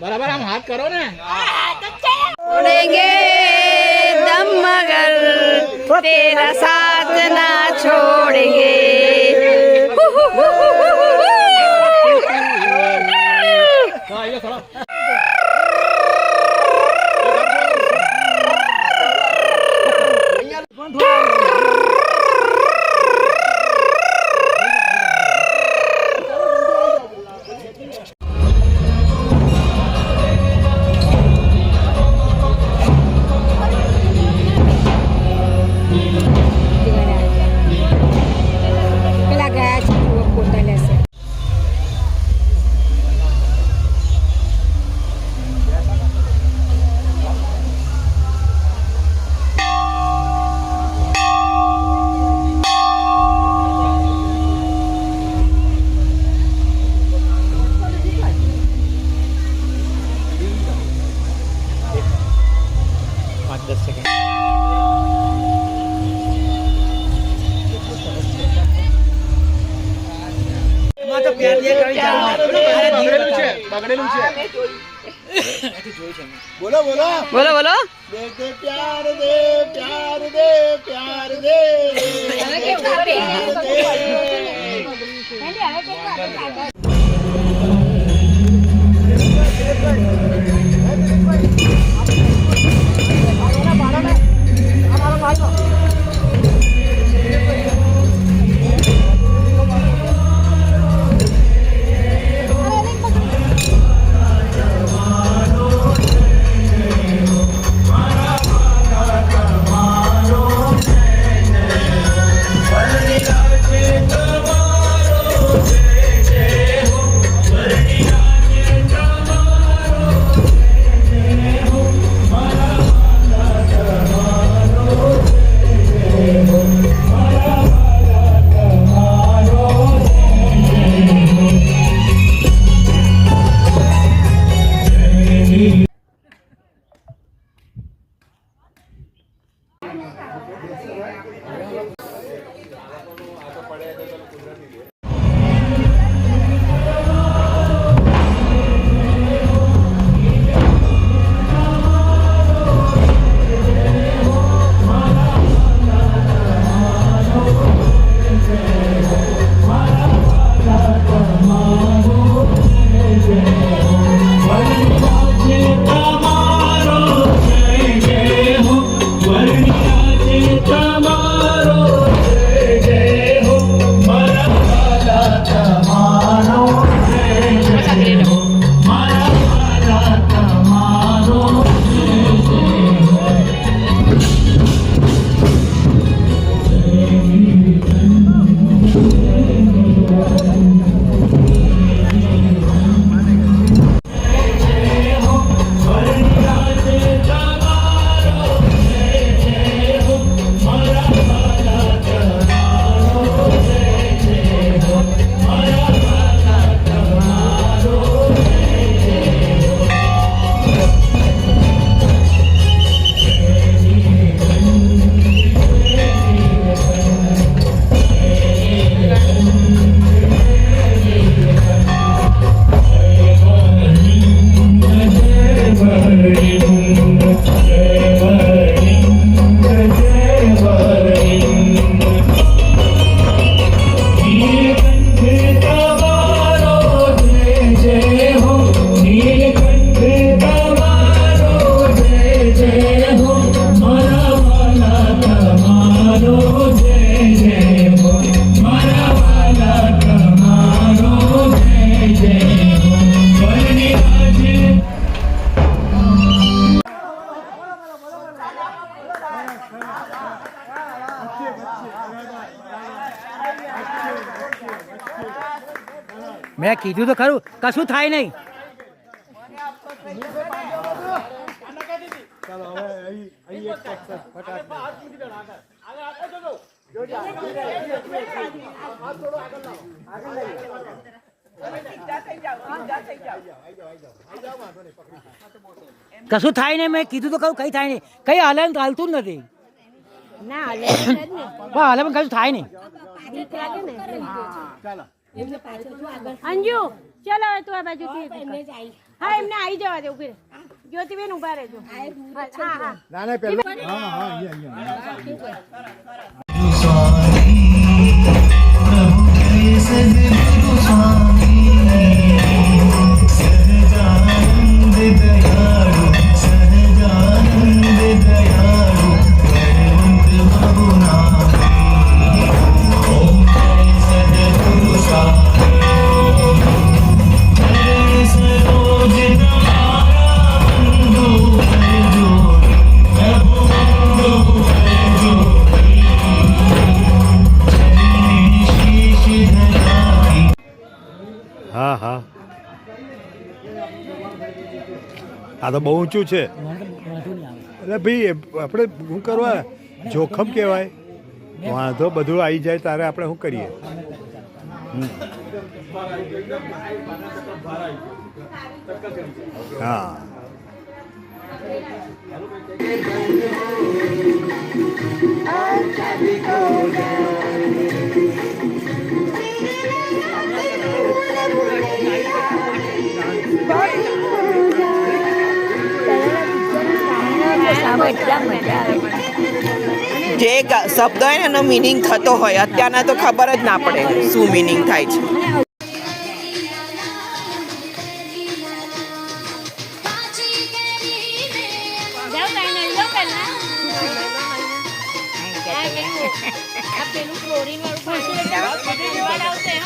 बराबर हम हाथ करो ना। सुनेंगे दम मगर तेरा साथ ना छोड़ेंगे। પાંચ દસ સેકન્ડ. બગડેલું છે બોલો બોલો. બોલો બોલો. દે દે પ્યાર દે પ્યાર દે પ્યાર દે. મેં કીધું તો ખરું કશું થાય નહીં. કશું થાય નહીં મેં કીધું તો કહું કઈ થાય નહીં. કઈ હાલે હાલતું જ નથી. ના હલે કશું થાય નહીં. અંજુ ચાલો હવે તું આ બાજુ હા એમને આવી જવા દે ઊભી જ્યોતિબેન ઊભા રહેજો. હા હા ના ના પેલું હા હા અહીંયા અહીંયા હા આ તો બહુ ઊંચું છે. અરે ભાઈ આપણે શું કરવા? જોખમ કહેવાય. વાંધો બધું આવી જાય, તારે આપણે શું કરીએ. હા. જે શબ્દ હોય ને એનો મિનિંગ થતો હોય. અત્યારના તો ખબર જ ના પડે શું મિનિંગ થાય છે. પેલું- ક્લોરીન વાળું આવશે,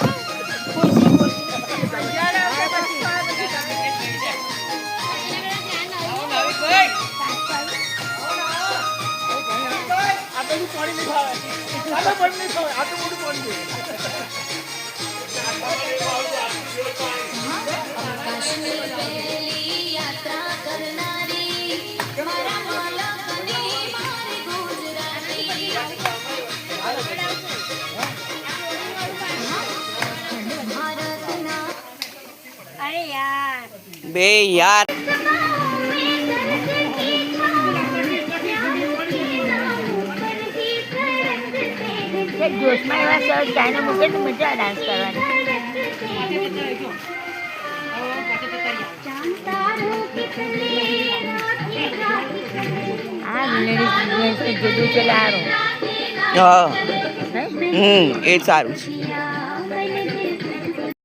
અરે યાર બે યાર જોશમાં એવા સરસ ચાઇના મૂકે તો મજા ડાન્સ કરવાની. આ લેડીઝ જુદું છે લારું. હા. હમ એ સારું છે.